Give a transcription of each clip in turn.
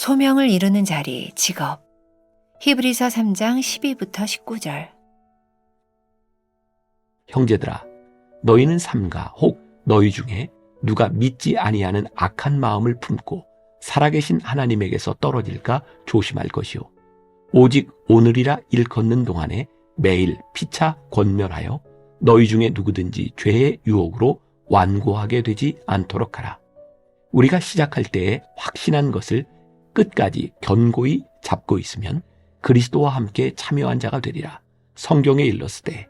소명을 이루는 자리, 직업. 히브리서 3장 12부터 19절. 형제들아 너희는 삼가 혹 너희 중에 누가 믿지 아니하는 악한 마음을 품고 살아계신 하나님에게서 떨어질까 조심할 것이요 오직 오늘이라 일컫는 동안에 매일 피차 권면하여 너희 중에 누구든지 죄의 유혹으로 완고하게 되지 않도록 하라. 우리가 시작할 때에 확신한 것을 끝까지 견고히 잡고 있으면 그리스도와 함께 참여한 자가 되리라. 성경에 일렀으되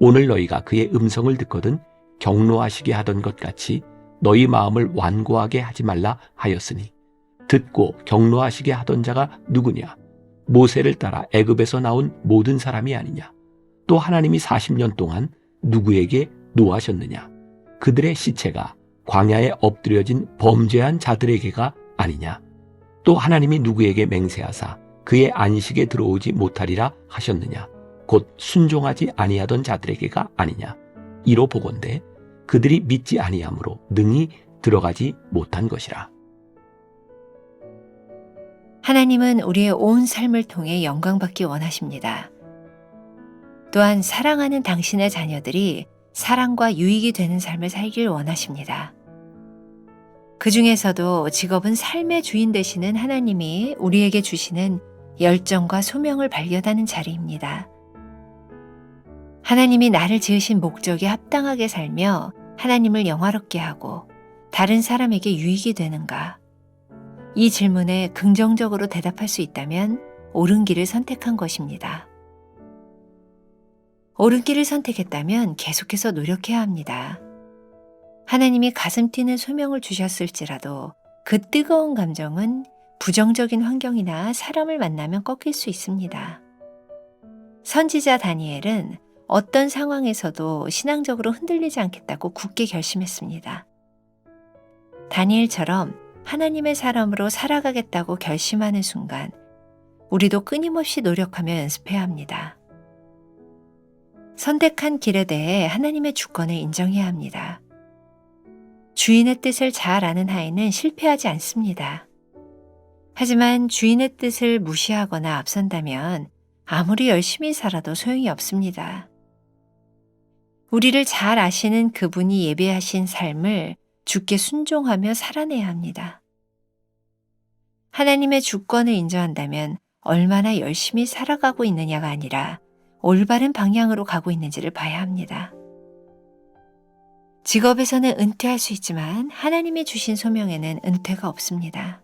오늘 너희가 그의 음성을 듣거든 경로하시게 하던 것 같이 너희 마음을 완고하게 하지 말라 하였으니 듣고 경로하시게 하던 자가 누구냐 모세를 따라 애굽에서 나온 모든 사람이 아니냐. 또 하나님이 40년 동안 누구에게 노하셨느냐. 그들의 시체가 광야에 엎드려진 범죄한 자들에게가 아니냐. 또 하나님이 누구에게 맹세하사 그의 안식에 들어오지 못하리라 하셨느냐. 곧 순종하지 아니하던 자들에게가 아니냐. 이로 보건대 그들이 믿지 아니함으로 능히 들어가지 못한 것이라 하나님은 우리의 온 삶을 통해 영광받기 원하십니다. 또한 사랑하는 당신의 자녀들이 사랑과 유익이 되는 삶을 살길 원하십니다. 그 중에서도 직업은 삶의 주인 되시는 하나님이 우리에게 주시는 열정과 소명을 발견하는 자리입니다. 하나님이 나를 지으신 목적에 합당하게 살며 하나님을 영화롭게 하고 다른 사람에게 유익이 되는가? 이 질문에 긍정적으로 대답할 수 있다면 옳은 길을 선택한 것입니다. 옳은 길을 선택했다면 계속해서 노력해야 합니다. 하나님이 가슴 뛰는 소명을 주셨을지라도 그 뜨거운 감정은 부정적인 환경이나 사람을 만나면 꺾일 수 있습니다. 선지자 다니엘은 어떤 상황에서도 신앙적으로 흔들리지 않겠다고 굳게 결심했습니다. 다니엘처럼 하나님의 사람으로 살아가겠다고 결심하는 순간 우리도 끊임없이 노력하며 연습해야 합니다. 선택한 길에 대해 하나님의 주권을 인정해야 합니다. 주인의 뜻을 잘 아는 아이는 실패하지 않습니다. 하지만 주인의 뜻을 무시하거나 앞선다면 아무리 열심히 살아도 소용이 없습니다. 우리를 잘 아시는 그분이 예배하신 삶을 주께 순종하며 살아내야 합니다. 하나님의 주권을 인정한다면 얼마나 열심히 살아가고 있느냐가 아니라 올바른 방향으로 가고 있는지를 봐야 합니다. 직업에서는 은퇴할 수 있지만 하나님이 주신 소명에는 은퇴가 없습니다.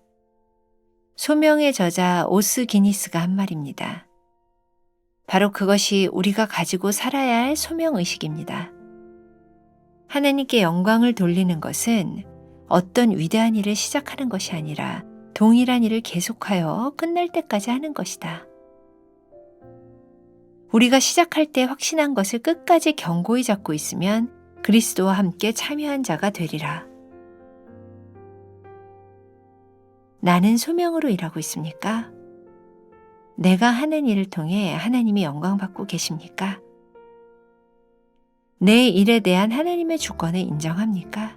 소명의 저자 오스 기니스가 한 말입니다. 바로 그것이 우리가 가지고 살아야 할 소명의식입니다. 하나님께 영광을 돌리는 것은 어떤 위대한 일을 시작하는 것이 아니라 동일한 일을 계속하여 끝날 때까지 하는 것이다. 우리가 시작할 때 확신한 것을 끝까지 견고히 잡고 있으면 그리스도와 함께 참여한 자가 되리라. 나는 소명으로 일하고 있습니까? 내가 하는 일을 통해 하나님이 영광받고 계십니까? 내 일에 대한 하나님의 주권을 인정합니까?